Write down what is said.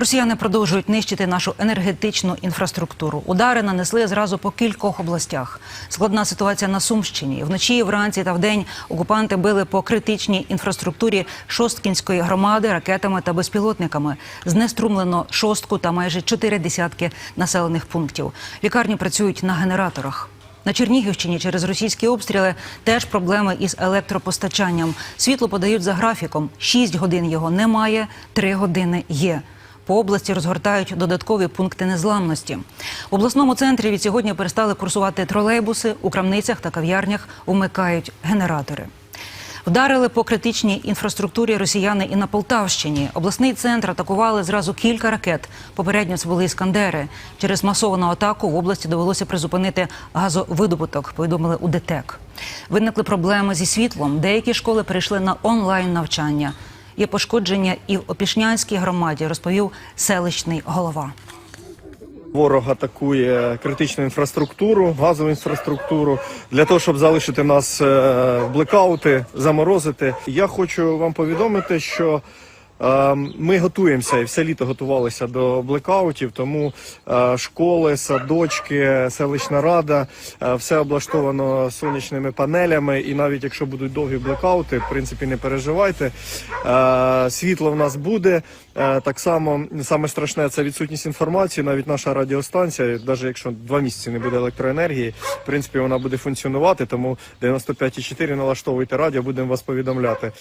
Росіяни продовжують нищити нашу енергетичну інфраструктуру. Удари нанесли зразу по кількох областях. Складна ситуація на Сумщині. Вночі, вранці та вдень окупанти били по критичній інфраструктурі Шосткінської громади ракетами та безпілотниками. Знеструмлено шостку та майже чотири десятки населених пунктів. Лікарні працюють на генераторах. На Чернігівщині через російські обстріли теж проблеми із електропостачанням. Світло подають за графіком. 6 годин його немає, 3 години є. По області розгортають додаткові пункти незламності. В обласному центрі від сьогодні перестали курсувати тролейбуси, у крамницях та кав'ярнях вмикають генератори. Вдарили по критичній інфраструктурі росіяни і на Полтавщині. Обласний центр атакували зразу кілька ракет. Попередньо це були іскандери. Через масовану атаку в області довелося призупинити газовидобуток. Повідомили у ДТЕК. Виникли проблеми зі світлом. Деякі школи перейшли на онлайн навчання. Є пошкодження і в Опішнянській громаді, розповів селищний голова. Ворог атакує критичну інфраструктуру, газову інфраструктуру для того, щоб залишити нас е, блекаути, заморозити. Я хочу вам повідомити, що ми готуємося і все літо готувалися до блекаутів, тому е, школи, садочки, селищна рада, е, все облаштовано сонячними панелями. І навіть якщо будуть довгі блекаути, в принципі, не переживайте. Е, Світло в нас буде. Так само саме страшне це відсутність інформації. Навіть наша радіостанція, навіть якщо два місяці не буде електроенергії, в принципі, вона буде функціонувати. Тому 95,4 налаштовуйте радіо, будемо вас повідомляти.